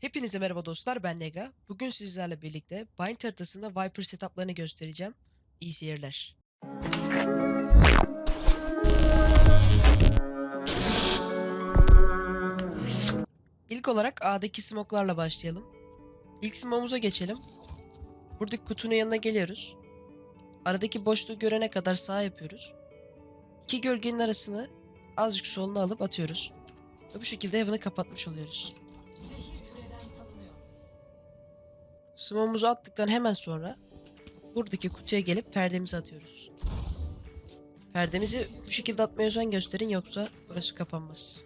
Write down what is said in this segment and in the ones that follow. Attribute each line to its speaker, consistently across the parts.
Speaker 1: Hepinize merhaba dostlar ben Nega. Bugün sizlerle birlikte Bind haritasında Viper setuplarını göstereceğim. İyi seyirler. İlk olarak A'daki smoklarla başlayalım. İlk smoke'umuza geçelim. Buradaki kutunun yanına geliyoruz. Aradaki boşluğu görene kadar sağ yapıyoruz. İki gölgenin arasını azıcık soluna alıp atıyoruz. Ve bu şekilde Heaven'ı kapatmış oluyoruz. Smoke'umuzu attıktan hemen sonra buradaki kutuya gelip perdemizi atıyoruz. Perdemizi bu şekilde atmaya özen gösterin yoksa burası kapanmaz.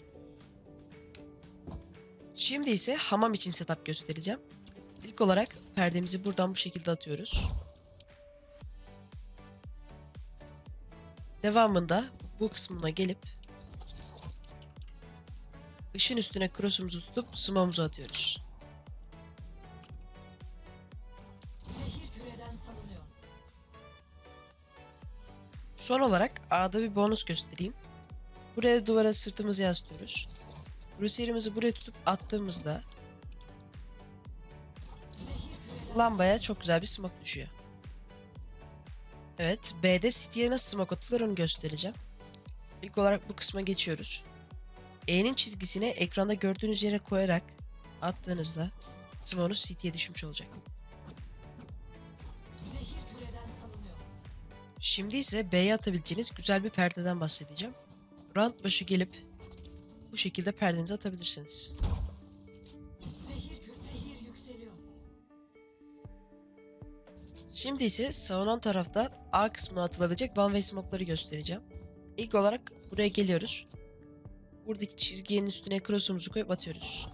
Speaker 1: Şimdi ise hamam için setup göstereceğim. İlk olarak perdemizi buradan bu şekilde atıyoruz. Devamında bu kısmına gelip ışın üstüne cross'umuzu tutup smoke'umuzu atıyoruz. Son olarak A'da bir bonus göstereyim. Buraya duvara sırtımızı yaslıyoruz. Crusader'ımızı buraya tutup attığımızda lambaya çok güzel bir smoke düşüyor. Evet, B'de City'ye nasıl smoke atılır onu göstereceğim. İlk olarak bu kısma geçiyoruz. E'nin çizgisini ekranda gördüğünüz yere koyarak attığınızda smoke'unuz City'ye düşmüş olacak. Şimdi ise B'ye atabileceğiniz güzel bir perdeden bahsedeceğim. Round başı gelip bu şekilde perdenizi atabilirsiniz. Şimdi ise savunan tarafta A kısmına atılabilecek one way smoke'ları göstereceğim. İlk olarak buraya geliyoruz. Buradaki çizginin üstüne cross'umuzu koyup atıyoruz.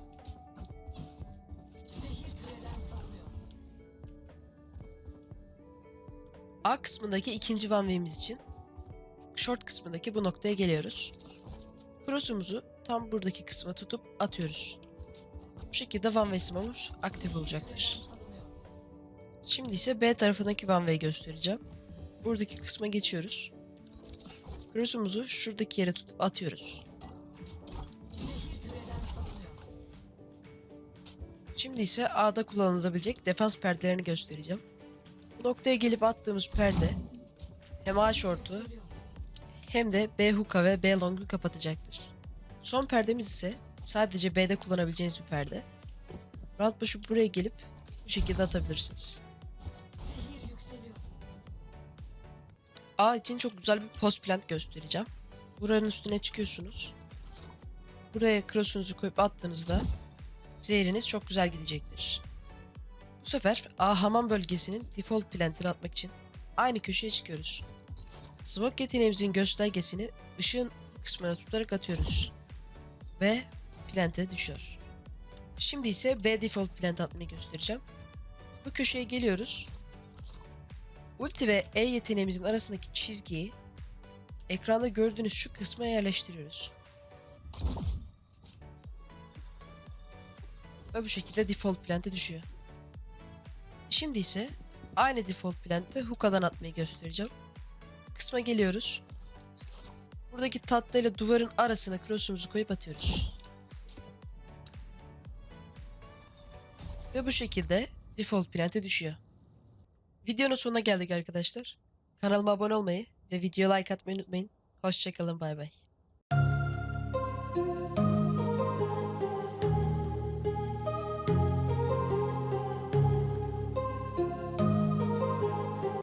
Speaker 1: A kısmındaki ikinci way'imiz için short kısmındaki bu noktaya geliyoruz. Cross'umuzu tam buradaki kısma tutup atıyoruz. Bu şekilde way smoke'umuz aktif olacaktır. Şimdi ise B tarafındaki way göstereceğim. Buradaki kısma geçiyoruz. Cross'umuzu şuradaki yere tutup atıyoruz. Şimdi ise A'da kullanılabilecek defans perdelerini göstereceğim. Noktaya gelip attığımız perde hem A short'u hem de B hook'a ve B long'u kapatacaktır. Son perdemiz ise sadece B'de kullanabileceğiniz bir perde. Round başı buraya gelip bu şekilde atabilirsiniz. A için çok güzel bir post plant göstereceğim. Buranın üstüne çıkıyorsunuz. Buraya cross'unuzu koyup attığınızda zehriniz çok güzel gidecektir. Bu sefer A hamam bölgesinin default plantini atmak için aynı köşeye çıkıyoruz. Smoke yeteneğimizin göstergesini ışığın kısmına tutarak atıyoruz. Ve plante düşüyor. Şimdi ise B default plant atmayı göstereceğim. Bu köşeye geliyoruz. Ulti ve E yeteneğimizin arasındaki çizgiyi ekranda gördüğünüz şu kısma yerleştiriyoruz. Ve bu şekilde default plante düşüyor. Şimdi ise aynı default plante hookah'dan atmayı göstereceğim. Kısma geliyoruz. Buradaki tatlıyla duvarın arasına cross'umuzu koyup atıyoruz. Ve bu şekilde default plante düşüyor. Videonun sonuna geldik arkadaşlar. Kanalıma abone olmayı ve videoya like atmayı unutmayın. Hoşçakalın bay bay.